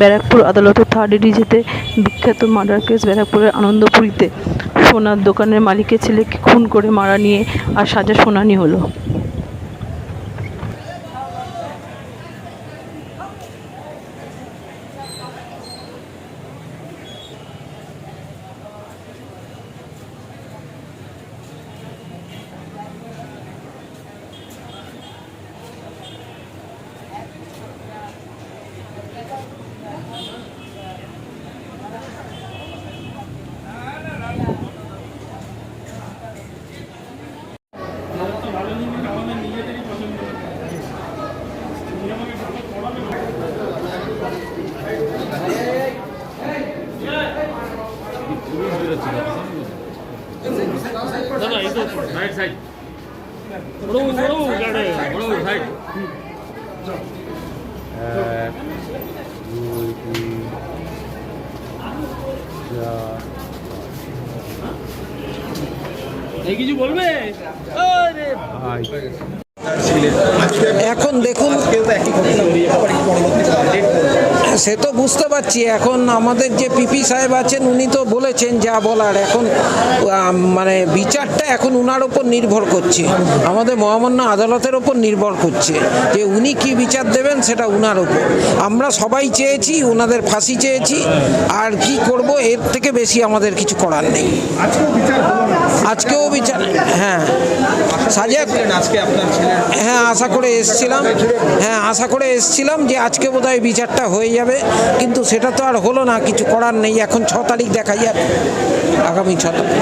ব্যারাকপুর আদালতে থার্ড ডিজিতে বিখ্যাত murder case ব্যারাকপুরের আনন্দপুরীতে সোনার দোকানের মালিকের ছেলেকে খুন করে মারা নিয়ে আর সাজা সোনানি হলো। এই তো সাইড সাইড বড় এখন দেখুন সে তো বুঝতে পারছি। এখন আমাদের যে পিপি সাহেব আছেন, উনি তো বলেছেন যা বলার। এখন মানে বিচারটা এখন উনার ওপর নির্ভর করছে। আমাদের মহামান্য আদালতের ওপর নির্ভর করছে যে উনি কি বিচার দেবেন, সেটা উনার ওপর। আমরা সবাই চেয়েছি ওনাদের ফাঁসি চেয়েছি। আর কি করব, এর থেকে বেশি আমাদের কিছু করার নেই। আজকেও বিচার হ্যাঁ। সাজা আজকে আপনার হ্যাঁ আশা করে এসছিলাম। হ্যাঁ আশা করে এসছিলাম যে আজকে বোধহয় বিচারটা হয়ে যাবে। কিন্তু সেটা তো আর হলো না, কিছু করার নেই। এখন ছ তারিখ দেখা যাবে আগামী ছ তারিখ।